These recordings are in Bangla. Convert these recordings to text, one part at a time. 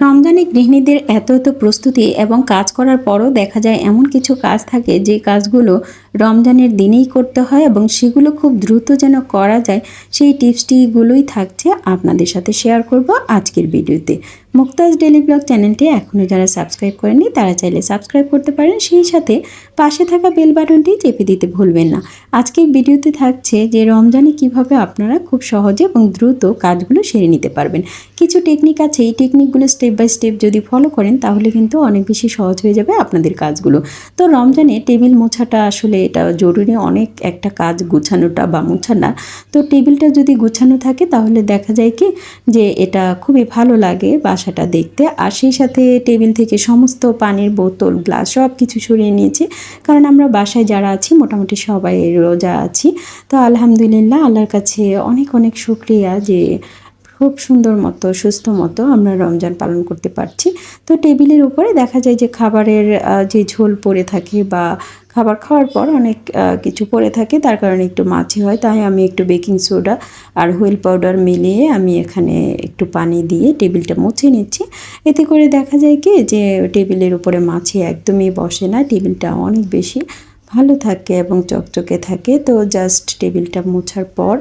রমজানে গৃহিণীদের এত এত প্রস্তুতি এবং কাজ করার পরও দেখা যায় এমন কিছু কাজ থাকে যে কাজগুলো রমজানের দিনেই করতে হয় এবং সেগুলো খুব দ্রুত যেন করা যায়, সেই টিপসটিগুলোই থাকছে। আপনাদের সাথে শেয়ার করব আজকের ভিডিওতে। মুক্তাজ ডেলি ব্লগ চ্যানেলটি এখনও যারা সাবস্ক্রাইব করেননি, তারা চাইলে সাবস্ক্রাইব করতে পারেন। সেই সাথে পাশে থাকা বেল বাটনটি চেপে দিতে ভুলবেন না। আজকের ভিডিওতে থাকছে যে রমজানে কীভাবে আপনারা খুব সহজে এবং দ্রুত কাজগুলো সেরে নিতে পারবেন। কিছু টেকনিক আছে, এই টেকনিকগুলো স্টেপ বাই স্টেপ যদি ফলো করেন, তাহলে কিন্তু অনেক বেশি সহজ হয়ে যাবে আপনাদের কাজগুলো। তো রমজানে টেবিল মোছাটা আসলে এটা জরুরি, অনেক একটা কাজ গুছানোটা বা মোছানা। তো টেবিলটা যদি গুছানো থাকে, তাহলে দেখা যায় কি, যে এটা খুবই ভালো লাগে। বাসাটা দেখতে। আর সেই সাথে টেবিল থেকে সমস্ত পানির বোতল, গ্লাস সব কিছু সরিয়ে নিয়েছি। কারণ আমরা বাসায় যারা আছি, মোটামুটি সবাই রোজা আছি। তো আলহামদুলিল্লাহ, আল্লাহর কাছে অনেক অনেক শুক্রিয়া যে খুব সুন্দর মতো, সুস্থ মতো আমরা রমজান পালন করতে পারছি। তো টেবিলের উপরে দেখা যায় যে খাবারের যে ঝোল পড়ে থাকে বা খাবার খাওয়ার পর অনেক কিছু পড়ে থাকে, তার কারণে একটু মাছি হয়, তাই আমি একটু বেকিং সোডা আর হুইল পাউডার মিলিয়ে আমি এখানে একটু পানি দিয়ে টেবিলটা মুছে নিচ্ছি। এতে করে দেখা যায় কি যে, টেবিলের উপরে মাছি একদমই বসে না, টেবিলটা অনেক বেশি ভালো থাকে এবং চকচকে থাকে। তো জাস্ট টেবিলটা মোছার পর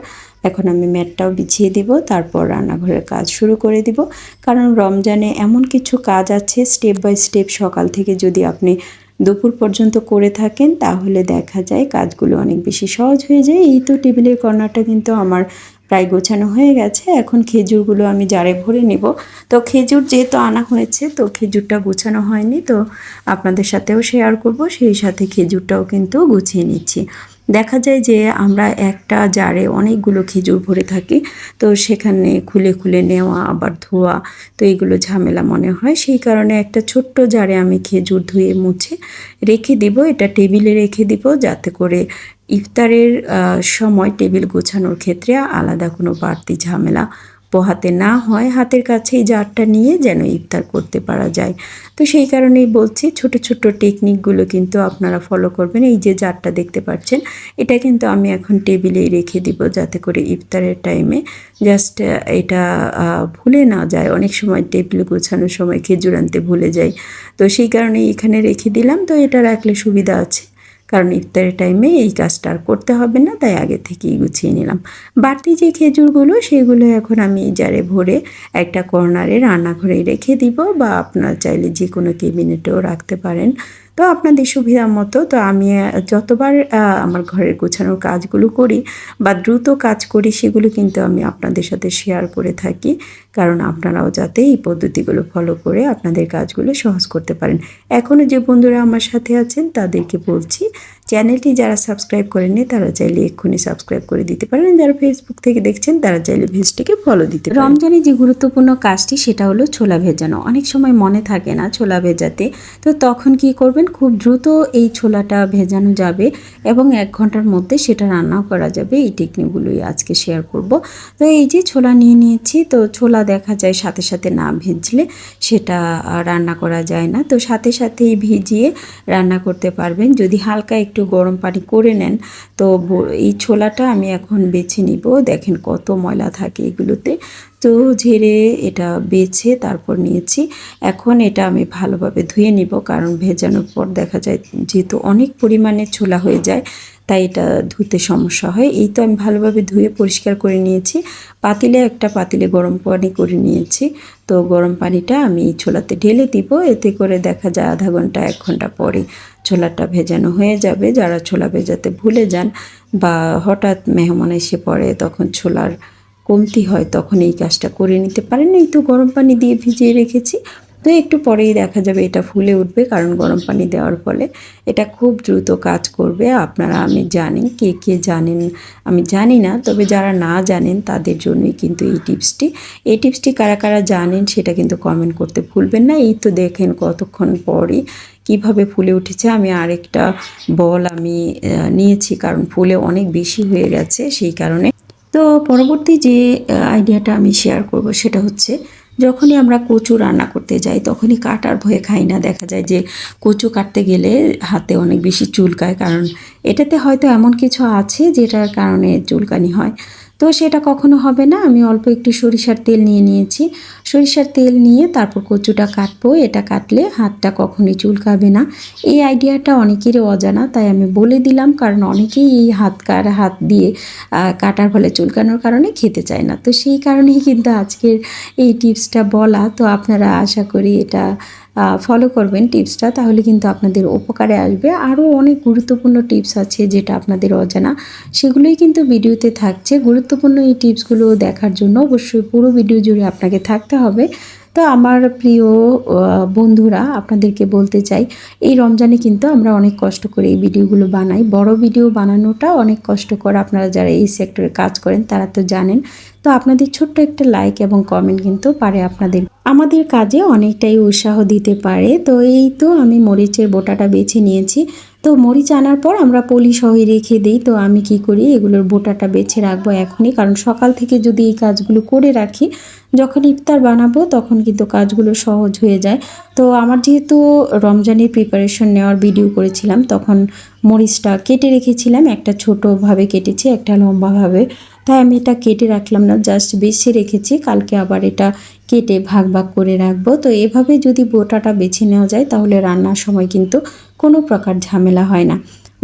এখন আমি ম্যাটটাও বিছিয়ে দিব, তারপর রান্নাঘরের কাজ শুরু করে দিব। কারণ রমজানে এমন কিছু কাজ আছে, স্টেপ বাই স্টেপ সকাল থেকে যদি আপনি দুপুর পর্যন্ত করে থাকেন, তাহলে দেখা যায় কাজগুলো অনেক বেশি সহজ হয়ে যায়। এই তো টেবিলের কর্নারটা কিন্তু আমার প্রায় গোছানো হয়ে গেছে। এখন খেজুরগুলো আমি জারে ভরে নেব। তো খেজুর যেহেতু আনা হয়েছে, তো খেজুরটা গোছানো হয়নি, তো আপনাদের সাথেও শেয়ার করব। সেই সাথে খেজুরটাও কিন্তু গুছিয়ে নিচ্ছি। দেখা যায় যে আমরা একটা জারে অনেকগুলো খেজুর ভরে থাকি, তো সেখানে খুলে খুলে নেওয়া, আবার ধোয়া, তো এগুলো ঝামেলা মনে হয়। সেই কারণে একটা ছোট্ট জারে আমি খেজুর ধুয়ে মুছে রেখে দিব, এটা টেবিলে রেখে দিব, যাতে করে ইফতারের সময় টেবিল গোছানোর ক্ষেত্রে আলাদা কোনো বাড়তি ঝামেলা পোহাতে না হয় হাতের কাছেই জারটা নিয়ে যেন ইফতার করতে পারা যায়। তো সেই কারণেই বলছি ছোট ছোট টেকনিকগুলো কিন্তু আপনারা ফলো করবেন। এই যে জারটা দেখতে পাচ্ছেন, এটা কিন্তু আমি এখন টেবিলেই রেখে দিব যাতে করে ইফতারের টাইমে জাস্ট এটা ভুলে না যায়। অনেক সময় টেবিল গোছানোর সময় খেজুর আনতে ভুলে যাই। তো সেই কারণে এখানে রেখে দিলাম। তো এটা রাখলে সুবিধা আছে। কারণ ইফতারের টাইমে এই কাজটা আর করতে হবে না, তাই আগে থেকেই গুছিয়ে নিলাম। বাড়তি যে খেজুরগুলো, সেগুলো এখন আমি জারে ভরে একটা কর্নারে রান্নাঘরে রেখে দিব বা আপনারা চাইলে যে কোনো কেবিনেটেও রাখতে পারেন। তো আপনাদের সুবিধা মতো, তো আমি যতবার আমার ঘরের গোছানোর কাজগুলো করি বা দ্রুত কাজ করি, সেগুলো কিন্তু আমি আপনাদের সাথে শেয়ার করে থাকি। কারণ আপনারাও যাতে এই পদ্ধতিগুলো ফলো করে আপনাদের কাজগুলো সহজ করতে পারেন। এখনও যে বন্ধুরা আমার সাথে আছেন, তাদেরকে বলছি, চ্যানেলটি যারা সাবস্ক্রাইব করেননি, তারা চাইলে এক্ষুনি সাবস্ক্রাইব করে দিতে পারেন। যারা ফেসবুক থেকে দেখছেন, তারা চাইলে ভেজটিকে ফলো দিতে পারেন। রমজানে যে গুরুত্বপূর্ণ কাজটি, সেটা হলো ছোলা ভেজানো। অনেক সময় মনে থাকে না ছোলা ভেজাতে। তো তখন কি করবেন? খুব দ্রুত এই ছোলাটা ভেজানো যাবে এবং এক ঘণ্টার মধ্যে সেটা রান্নাও করা যাবে। এই টেকনিকগুলোই আজকে শেয়ার করব। তো এই যে ছোলা নিয়ে নিয়েছি, তো ছোলা দেখা যায় সাথে সাথে না ভেজলে সেটা রান্না করা যায় না। তো সাথে সাথেই ভিজিয়ে রান্না করতে পারবেন। যদি হালকা একটু গরম পানি করে নেন, তো এই ছোলাটা আমি এখন বেছে নিব। দেখেন কত ময়লা থাকে এগুলোতে। তো ঝেড়ে এটা বেছে তারপর নিয়েছি। এখন এটা আমি ভালোভাবে ধুয়ে নিব, কারণ ভেজানোর পর দেখা যায় যেহেতু অনেক পরিমাণে ছোলা হয়ে যায় তাই এটা ধুতে সমস্যা হয়। এই তো আমি ভালোভাবে ধুয়ে পরিষ্কার করে নিয়েছি। পাতিলে একটা পাতিলে গরম পানি করে নিয়েছি। তো গরম পানিটা আমি ছোলাতে ঢেলে দিব। এতে করে দেখা যায় আধা ঘণ্টা, এক ঘণ্টা পরে ছোলাটা ভেজানো হয়ে যাবে। যারা ছোলা ভেজাতে ভুলে যান বা হঠাৎ মেহমান এসে পড়ে তখন ছোলার কমতি হয়, তখন এই কাজটা করে নিতে পারেন। এই তো গরম পানি দিয়ে ভিজিয়ে রেখেছি। তো একটু পরেই দেখা যাবে এটা ফুলে উঠবে, কারণ গরম পানি দেওয়ার ফলে এটা খুব দ্রুত কাজ করবে। আপনারা, আমি জানি, কে কে জানেন, আমি জানি না, তবে যারা না জানেন তাদের জন্যই কিন্তু এই টিপসটি। এই টিপসটি কারা কারা জানেন সেটা কিন্তু কমেন্ট করতে ভুলবেন না। এই তো দেখেন কতক্ষণ পরই কীভাবে ফুলে উঠেছে। আমি আরেকটা বল আমি নিয়েছি, কারণ ফুলে অনেক বেশি হয়ে গেছে, সেই কারণে। তো পরবর্তী যে আইডিয়াটা আমি শেয়ার করব সেটা হচ্ছে যখনই আমরা কচু রান্না করতে যাই, তখনই কাটার ভয়ে খাই না। দেখা যায় যে কচু কাটতে গেলে হাতে অনেক বেশি চুলকায়, কারণ এটাতে হয়তো এমন কিছু আছে যেটার কারণে চুলকানি হয়। তো সেটা কখনো হবে না। আমি অল্প একটু সরিষার তেল নিয়ে নিয়েছি। সরিষার তেল নিয়ে তারপর কচুটা কাটবো। এটা কাটলে হাতটা কখনোই চুলকাবে না। এই আইডিয়াটা অনেকেরই অজানা, তাই আমি বলে দিলাম। কারণ অনেকেই এই হাত কার হাত দিয়ে কাটার ফলে চুলকানোর কারণে খেতে চায় না। তো সেই কারণেই কিন্তু আজকের এই টিপসটা বলা। তো আপনারা আশা করি এটা ফলো করবেন টিপসটা তাহলে কিন্তু আপনাদের উপকারে আসবে। আরও অনেক গুরুত্বপূর্ণ টিপস আছে যেটা আপনাদের অজানা, সেগুলোই কিন্তু ভিডিওতে থাকছে। গুরুত্বপূর্ণ এই টিপসগুলো দেখার জন্য অবশ্যই পুরো ভিডিও জুড়ে আপনাকে থাকতে হবে। তো আমার প্রিয় বন্ধুরা, আপনাদেরকে বলতে চাই, এই রমজানে কিন্তু আমরা অনেক কষ্ট করে এই ভিডিওগুলো বানাই। বড় ভিডিও বানানোটা অনেক কষ্টকর। আপনারা যারা এই সেক্টরে কাজ করেন, তারা তো জানেন। তো আপনাদের ছোট্ট একটা লাইক এবং কমেন্ট কিন্তু পারে আপনাদের। আমাদের কাজে অনেকটাই উৎসাহ দিতে পারে। তো এই তো আমি মরিচের বোটাটা বেছে নিয়েছি। তো মরিচ আনার পর আমরা পলি সহই রেখে দিই। তো আমি কি করি, এগুলোর বোটাটা বেছে রাখব এখনই। কারণ সকাল থেকে যদি এই কাজগুলো করে রাখি যখন ইফতার বানাবো, তখন কিন্তু কাজগুলো সহজ হয়ে যায়। তো আমার যেহেতু রমজানের প্রিপারেশন নেওয়ার ভিডিও করেছিলাম, তখন মরিচটা কেটে রেখেছিলাম। একটা ছোটোভাবে কেটেছি, একটা লম্বাভাবে। তাই আমি এটা কেটে রাখলাম না জাস্ট বেছে রেখেছি। কালকে আবার এটা কেটে ভাগ ভাগ করে রাখব। তো এভাবে যদি বোটাটা বেছে নেওয়া যায়, তাহলে রান্নার সময় কিন্তু কোনো প্রকার ঝামেলা হয় না।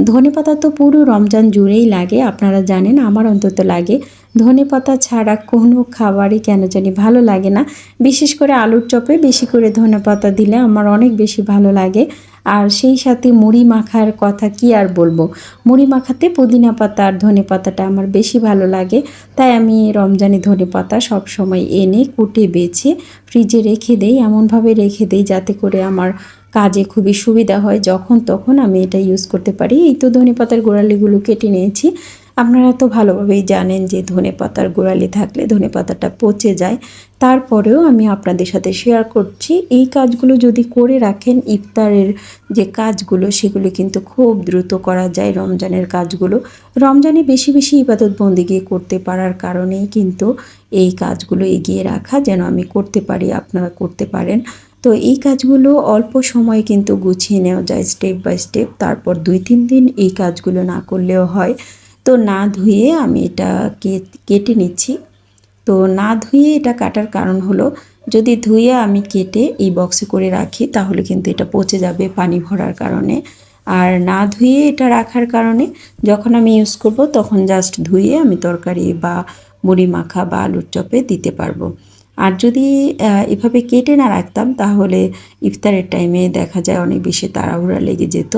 ধনেপাতা তো পুরো রমজান জুড়েই লাগে, আপনারা জানেন, আমার অন্তত লাগে। ধনেপাতা ছাড়া কোনো খাবারই কেন জানি ভালো লাগে না। বিশেষ করে আলুর চপে বেশি করে ধনেপাতা দিলে আমার অনেক বেশি ভালো লাগে। আর সেই সাথে মুড়ি মাখার কথা কি আর বলব? মুড়ি মাখাতে পুদিনা পাতা আর ধনে পাতাটা আমার বেশি ভালো লাগে। তাই আমি রমজানে ধনে পাতা সবসময় এনে কুটে বেছে ফ্রিজে রেখে দেই, এমনভাবে রেখে দেই যাতে করে আমার কাজে খুবই সুবিধা হয়। যখন তখন আমি এটা ইউজ করতে পারি। এই তো ধনে পাতার গোড়ালিগুলো কেটে নিয়েছি। আপনারা তো ভালোভাবেই জানেন যে ধনে পাতার গোড়ালি থাকলে ধনে পাতাটা পচে যায়। তারপরেও আমি আপনাদের সাথে শেয়ার করছি। এই কাজগুলো যদি করে রাখেন, ইফতারের যে কাজগুলো, সেগুলো কিন্তু খুব দ্রুত করা যায় রমজানের কাজগুলো। রমজানে বেশি বেশি ইবাদত বন্দিগি করতে পারার কারণেই কিন্তু এই কাজগুলো এগিয়ে রাখা যেন আমি করতে পারি, আপনারা করতে পারেন। তো এই কাজগুলো অল্প সময় কিন্তু গুছিয়ে নেওয়া যায় স্টেপ বাই স্টেপ তারপর দুই তিন দিন এই কাজগুলো না করলেও হয়। তো না ধুয়ে আমি এটা কেটে নিচ্ছি। তো না ধুয়ে এটা কাটার কারণ হলো, যদি ধুয়ে আমি কেটে এই বক্সে করে রাখি, তাহলে কিন্তু এটা পচে যাবে পানি ভরার কারণে। আর না ধুয়ে এটা রাখার কারণে যখন আমি ইউজ করব, তখন জাস্ট ধুয়ে আমি তরকারি বা মুড়ি মাখা বা আলুর চপে দিতে পারব। আর যদি এভাবে কেটে না রাখতাম, তাহলে ইফতারের টাইমে দেখা যায় অনেক বেশি তাড়াহুড়া লেগে যেত।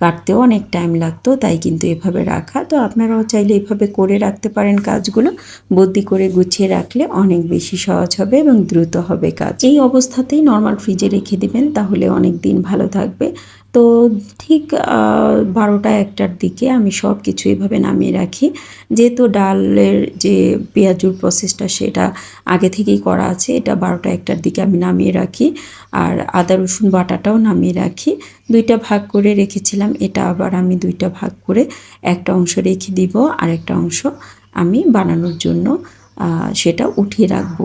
কাটতেও অনেক টাইম লাগতো, তাই কিন্তু এভাবে রাখা। তো আপনারাও চাইলে এভাবে করে রাখতে পারেন কাজগুলো। বুদ্ধি করে গুছিয়ে রাখলে অনেক বেশি সহজ হবে এবং দ্রুত হবে কাজ। এই অবস্থাতেই নর্মাল ফ্রিজে রেখে দেবেন, তাহলে অনেক দিন ভালো থাকবে। তো ঠিক বারোটা একটার দিকে আমি সব কিছু এভাবে নামিয়ে রাখি। যেহেতু ডালের যে পেঁয়াজুর প্রসেসটা সেটা আগে থেকেই করা আছে, এটা বারোটা একটার দিকে আমি নামিয়ে রাখি। আর আদা, রসুন বাটাটাও নামিয়ে রাখি। দুইটা ভাগ করে রেখেছিলাম, এটা আবার আমি দুইটা ভাগ করে একটা অংশ রেখে দিব আর একটা অংশ আমি বানানোর জন্য সেটা উঠিয়ে রাখব।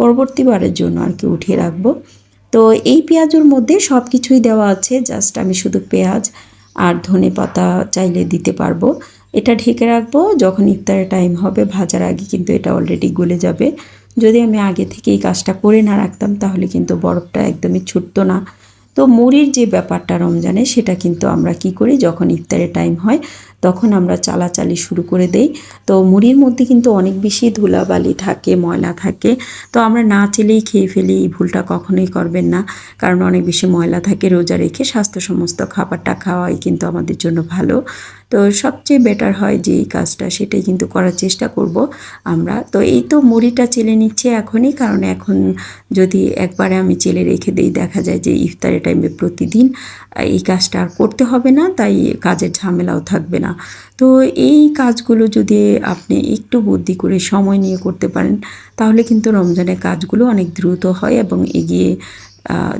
পরবর্তীবারের জন্য আর কি উঠিয়ে রাখব। তো এই পেঁয়াজুর মধ্যে সব কিছুই দেওয়া আছে, জাস্ট আমি শুধু পেঁয়াজ আর ধনে পাতা চাইলে দিতে পারব। এটা ঢেকে রাখব, যখন ইফতারের টাইম হবে, ভাজার আগে কিন্তু এটা অলরেডি গলে যাবে। যদি আমি আগে থেকে এই কাজটা করে না রাখতাম, তাহলে কিন্তু বরফটা একদমই ছুটতো না। তো মুড়ির যে ব্যাপারটা রমজানে, সেটা কিন্তু আমরা কি করি, যখন ইফতারের টাইম হয় তখন আমরা চালাচালি শুরু করে দেই। তো মুড়ির মধ্যে কিন্তু অনেক বেশি ধুলাবালি থাকে, ময়লা থাকে। তো আমরা না চেলেই খেয়ে ফেলি, এই ভুলটা কখনোই করবেন না। কারণ অনেক বেশি ময়লা থাকে, রোজা রেখে স্বাস্থ্য সমস্ত খাবারটা খাওয়াই কিন্তু আমাদের জন্য ভালো। তো সবচেয়ে বেটার হয় যে কাজটা, সেটাই কিন্তু করার চেষ্টা করব আমরা। তো এই তো মুড়িটা চেলে নিচ্ছে এখনই, কারণ এখন যদি একবারে আমি চেলে রেখে দিই, দেখা যায় যে ইফতারের টাইমে প্রতিদিন এই কাজটা আর করতে হবে না, তাই কাজের ঝামেলাও থাকবে না। তো এই কাজগুলো যদি আপনি একটু বুদ্ধি করে সময় নিয়ে করতে পারেন, তাহলে কিন্তু রমজানের কাজগুলো অনেক দ্রুত হয় এবং এগিয়ে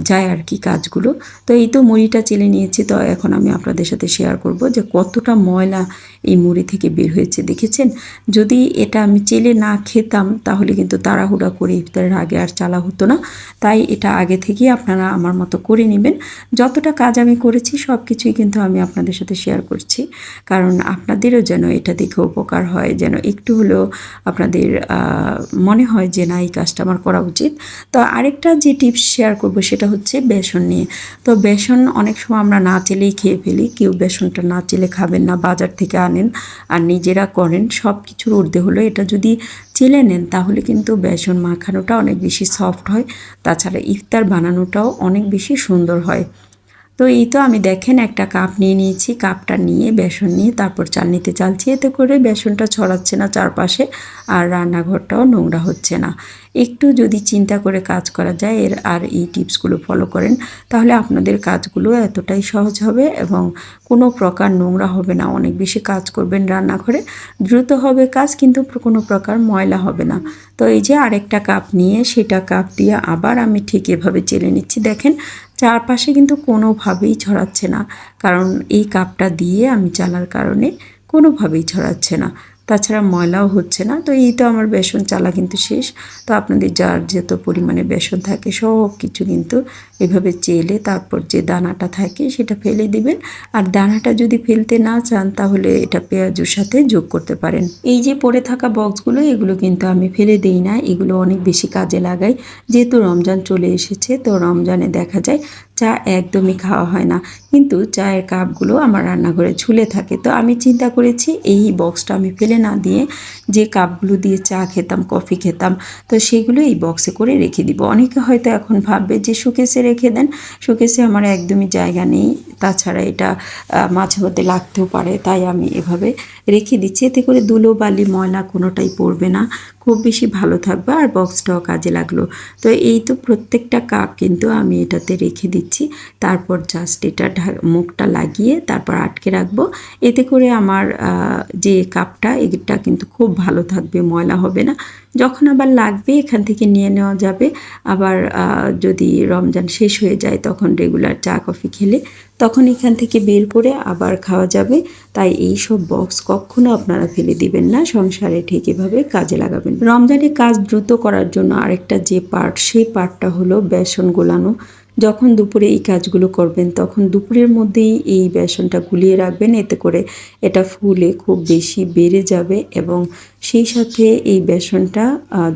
যায় আর কি কাজগুলো। তো এই তো মুড়িটা চেলে নিয়েছি, তো এখন আমি আপনাদের সাথে শেয়ার করব যে কতটা ময়লা এই মুড়ি থেকে বের হয়েছে, দেখেছেন? যদি এটা আমি চেলে না খেতাম, তাহলে কিন্তু তাড়াহুড়া করে ইফতারের আগে আর চালা হতো না। তাই এটা আগে থেকেই আপনারা আমার মতো করে নেবেন। যতটা কাজ আমি করেছি সব কিছুই কিন্তু আমি আপনাদের সাথে শেয়ার করছি। কারণ আপনাদেরও যেন এটা দেখে উপকার হয়, যেন একটু হলেও আপনাদের মনে হয় যে না, এই কাজটা আমার করা উচিত। তো আরেকটা যে টিপস শেয়ার করব, সেটা হচ্ছে বেসন নিয়ে। তো বেসন অনেক সময় আমরা না চেলেই খেয়ে ফেলি। কেউ বেসনটা না চেলে খাবেন না, বাজার থেকে আনেন আর নিজেরা করেন সব কিছুর ঊর্ধ্বে হলো এটা যদি চেলে নেন, তাহলে কিন্তু বেসন মাখানোটা অনেক বেশি সফট হয়। তাছাড়া ইফতার বানানোটাও অনেক বেশি সুন্দর হয়। তো এই তো আমি দেখেন একটা কাপ নিয়ে নিয়েছি, কাপটা নিয়ে বেসন নিয়ে তারপর চালনিতে চালছি। এতে করে বেসনটা ছড়াচ্ছে না চারপাশে আর রান্নাঘরটাও নোংরা হচ্ছে না। একটু যদি চিন্তা করে কাজ করা যায় এর আর এই টিপসগুলো ফলো করেন, তাহলে আপনাদের কাজগুলো এতটাই সহজ হবে এবং কোনো প্রকার নোংরা হবে না। অনেক বেশি কাজ করবেন রান্নাঘরে, দ্রুত হবে কাজ কিন্তু কোনো প্রকার ময়লা হবে না। তো এই যে আরেকটা কাপ নিয়ে সেটা কাপ দিয়ে আবার আমি ঠিক এভাবে চেলে নিচ্ছি। দেখেন চারপাশে কিন্তু কোনোভাবেই ছড়াচ্ছে না। কারণ এই কাপটা দিয়ে আমি চালার কারণে কোনোভাবেই ছড়াচ্ছে না। তাছাড়া ময়লাও হচ্ছে না। তো এই তো আমার বেসন চালা কিন্তু শেষ। তো আপনাদের যার যত পরিমাণে বেসন থাকে সব কিছু কিন্তু এভাবে চেলে তারপর যে দানাটা থাকে সেটা ফেলে দিবেন। আর দানাটা যদি ফেলতে না চান তাহলে এটা পেঁয়াজুর সাথে যোগ করতে পারেন। এই যে পড়ে থাকা বক্সগুলো, এগুলো কিন্তু আমি ফেলে দিই না। এগুলো অনেক বেশি কাজে লাগাই। যেহেতু রমজান চলে এসেছে, তো রমজানে দেখা যায় চা একদমই খাওয়া হয় না। কিন্তু চায়ের কাপগুলো আমার রান্নাঘরে ঝুলে থাকে। তো আমি চিন্তা করেছি, এই বক্সটা আমি ফেলে না দিয়ে যে কাপগুলো দিয়ে চা খেতাম, কফি খেতাম, তো সেগুলো এই বক্সে করে রেখে দিব। অনেকে হয়তো এখন ভাববে যে শোকেসে রেখে দেন। শোকেসে আমার একদমই জায়গা নেই। তাছাড়া এটা মাঝে মধ্যে লাগতেও পারে, তাই আমি এভাবে রেখে দিচ্ছি। এতে করে ধুলো বালি ময়লা কোনোটাই পড়বে না। খুব বেশি ভালো থাকবে আর বক্সটাও কাজে লাগল। তো এই তো প্রত্যেকটা কাপ কিন্তু আমি এটাতে রেখে দিচ্ছি। তারপর জাস্ট এটা মুখটা লাগিয়ে তারপর আটকে রাখব। এতে করে আমার যে কাপটা এটা কিন্তু খুব ভালো থাকবে, ময়লা হবে না। যখন আবার লাগবে, এখান থেকে নিয়ে নেওয়া যাবে। আবার যদি রমজান শেষ হয়ে যায়, তখন রেগুলার চা কফি খেলে তখন এখান থেকে বের করে আবার খাওয়া যাবে। তাই এই সব বক্স কখনো আপনারা ফেলে দিবেন না। সংসারে ঠিক এভাবে কাজে লাগাবেন। রমজানে কাজ দ্রুত করার জন্য আরেকটা যে পার্ট সেই পার্টটা হলো বেসন গোলানো। যখন দুপুরে এই কাজগুলো করবেন, তখন দুপুরের মধ্যেই এই বেসনটা গুলিয়ে রাখবেন। এতে করে এটা ফুলে খুব বেশি বেড়ে যাবে এবং সেই সাথে এই বেসনটা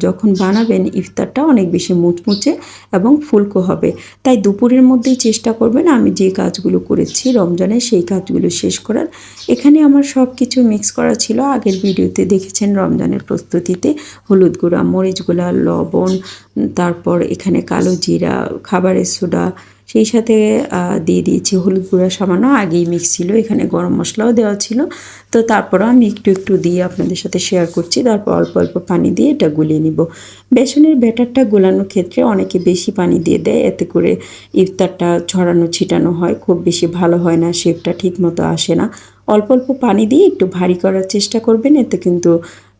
যখন বানাবেন, ইফতারটা অনেক বেশি মুচমুচে এবং ফুলকো হবে। তাই দুপুরের মধ্যেই চেষ্টা করবেন, আমি যে কাজগুলো করেছি রমজানে সেই কাজগুলো শেষ করার। এখানে আমার সব কিছু মিক্স করা ছিল। আগের ভিডিওতে দেখেছেন রমজানের প্রস্তুতিতে হলুদ গুঁড়া, মরিচ গুঁড়া, লবণ তারপর এখানে কালো জিরা, খাবারের সোডা সেই সাথে দিয়ে দিয়েছি হলুদ গুঁড়া সামান্য, আগেই মিক্স ছিল, এখানে গরম মশলাও দেওয়া ছিল। তো তারপরও আমি একটু একটু দিয়ে আপনাদের সাথে শেয়ার করছি, তারপর অল্প অল্প পানি দিয়ে এটা গুলিয়ে নিব। বেসনের ব্যাটারটা গোলানোর ক্ষেত্রে অনেকে বেশি পানি দিয়ে দেয়, এতে করে ইফতারটা ছড়ানো ছিটানো হয়, খুব বেশি ভালো হয় না শেপটা ঠিক মতো আসে না। অল্প অল্প পানি দিয়ে একটু ভারী করার চেষ্টা করবেন, এতে কিন্তু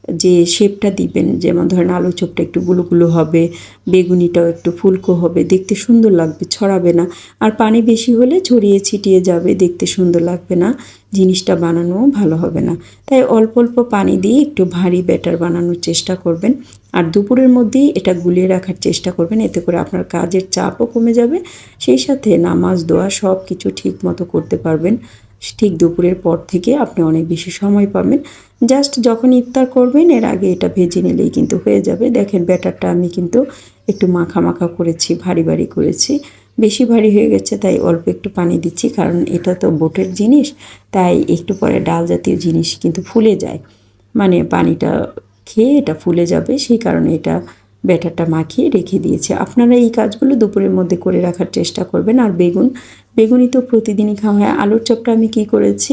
যে শেপটা দিবেন, যেমন ধরেন আলু চপটা একটু গুলো গুলো হবে, বেগুনিটাও একটু ফুলকো হবে, দেখতে সুন্দর লাগবে, ছড়াবে না। আর পানি বেশি হলে ছড়িয়ে ছিটিয়ে যাবে, দেখতে সুন্দর লাগবে না, জিনিসটা বানানোও ভালো হবে না। তাই অল্প অল্প পানি দিয়ে একটু ভারী ব্যাটার বানানোর চেষ্টা করবেন। আর দুপুরের মধ্যেই এটা গুলিয়ে রাখার চেষ্টা করবেন, এতে করে আপনার কাজের চাপও কমে যাবে, সেই সাথে নামাজ, দোয়া সব কিছু ঠিক মতো করতে পারবেন। ঠিক দুপুরের পর থেকে আপনি অনেক বেশি সময় পাবেন। জাস্ট যখন ইফতার করবেন, এর আগে এটা ভেজে নিলেই কিন্তু হয়ে যাবে। দেখেন ব্যাটারটা আমি কিন্তু একটু মাখা মাখা করেছি, ভারী ভারী করেছি। বেশি ভারী হয়ে গেছে, তাই অল্প একটু পানি দিচ্ছি, কারণ এটা তো বোটের জিনিস, তাই একটু পরে ডাল জাতীয় জিনিস কিন্তু ফুলে যায়। মানে পানিটা খেয়ে এটা ফুলে যাবে, সেই কারণে এটা ব্যাটারটা মাখিয়ে রেখে দিয়েছে। আপনারা এই কাজগুলো দুপুরের মধ্যে করে রাখার চেষ্টা করবেন। আর বেগুন বেগুনই তো প্রতিদিনই খাওয়া হয়। আলুর চপটা আমি কি করেছি?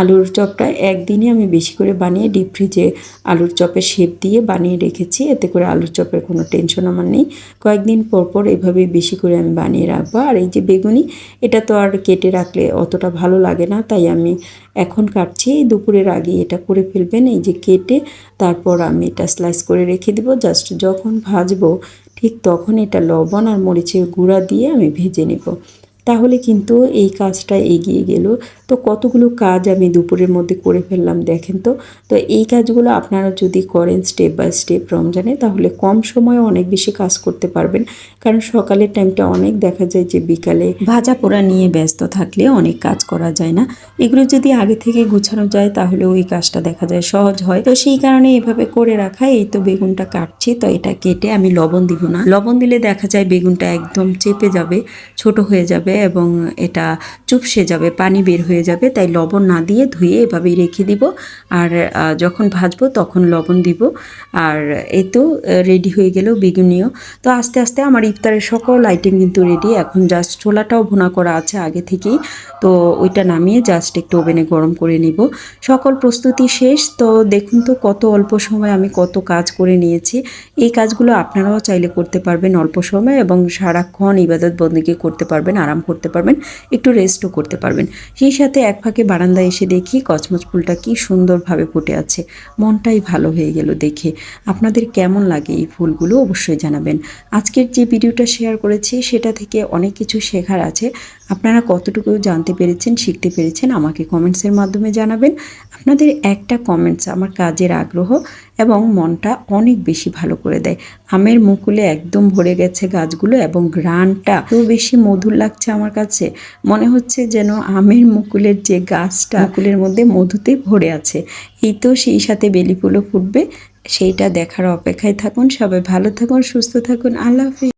আলুর চপটা একদিনে আমি বেশি করে বানিয়ে ডিপ ফ্রিজে আলুর চপের শেপ দিয়ে বানিয়ে রেখেছি। এতে করে আলুর চপের কোনো টেনশন আমার নেই। কয়েকদিন পর পর এভাবে বেশি করে আমি বানিয়ে রাখব। আর এই যে বেগুনি, এটা তো আর কেটে রাখলে অতটা ভালো লাগে না। তাই আমি এখন কাটছি। দুপুরের আগে এটা করে ফেলবেন। এই যে কেটে তারপর আমি এটা স্লাইস করে রেখে দিব। জাস্ট যখন ভাজবো, ঠিক তখন এটা লবণ আর মরিচের গুঁড়া দিয়ে আমি ভেজে নেব। তাহলে কিন্তু এই কাজটা এগিয়ে গেল। তো কতগুলো কাজ আমি দুপুরের মধ্যে করে ফেললাম দেখেন তো। তো এই কাজগুলো আপনারা যদি করেন স্টেপ বাই স্টেপ রমজানে, তাহলে কম সময়ে অনেক বেশি কাজ করতে পারবেন। কারণ সকালের টাইমটা অনেক দেখা যায় যে বিকালে ভাজা পোড়া নিয়ে ব্যস্ত থাকলে অনেক কাজ করা যায় না। এগুলো যদি আগে থেকে গুছানো যায় তাহলে ওই কাজটা দেখা যায় সহজ হয়। তো সেই কারণে এভাবে করে রাখা, এই তো বেগুনটা কাটছি, তো এটা কেটে আমি লবণ দিব না। লবণ দিলে দেখা যায় বেগুনটা একদম চেপে যাবে, ছোট হয়ে যাবে। এবং এটা চুপসে যাবে, পানি বের হয়ে যাবে, তাই লবণ না দিয়ে ধুয়ে এভাবেই রেখে দিব। আর যখন ভাজবো তখন লবণ দিব। আর এই তো রেডি হয়ে গেল বেগুনিও। তো আস্তে আস্তে আমার ইফতারের সকল আইটেম কিন্তু রেডি এখন জাস্ট ছোলাটাও ভুনা করা আছে আগে থেকেই। তো ওইটা নামিয়ে জাস্ট একটু ওভেনে গরম করে নিব। সকল প্রস্তুতি শেষ। তো দেখুন তো কত অল্প সময় আমি কত কাজ করে নিয়েছি। এই কাজগুলো আপনারাও চাইলে করতে পারবেন অল্প সময় এবং সারাক্ষণ ইবাদত বন্দীকে করতে পারবেন আরাম করতে পারবেন, একটু রেস্টও করতে পারবেন। সেই সাথে এক ফাঁকে বারান্দায় এসে দেখি কচমচ ফুলটা কি সুন্দরভাবে ফুটে আছে। মনটাই ভালো হয়ে গেল দেখে। আপনাদের কেমন লাগে এই ফুলগুলো অবশ্যই জানাবেন। আজকের যে ভিডিওটা শেয়ার করেছি, সেটা থেকে অনেক কিছু শেখার আছে। আপনারা কতটুকু জানতে পেরেছেন, শিখতে পেরেছেন, আমাকে কমেন্টসের মাধ্যমে জানাবেন। আপনাদের একটা কমেন্টস আমার কাজের আগ্রহ এবং মনটা অনেক বেশি ভালো করে দেয়। আমের মুকুলে একদম ভরে গেছে গাছগুলো এবং গ্রানটা তো বেশি মধুর লাগছে আমার কাছে। মনে হচ্ছে যেন আমের মুকুলের যে গাছটা মুকুলের মধ্যে মধুতে ভরে আছে। এই তো সেই সাথে বেলি ফুলও ফুটবে। সেইটা দেখার অপেক্ষায় থাকুন। সবাই ভালো থাকুন, সুস্থ থাকুন। আল্লাহ হাফিজ।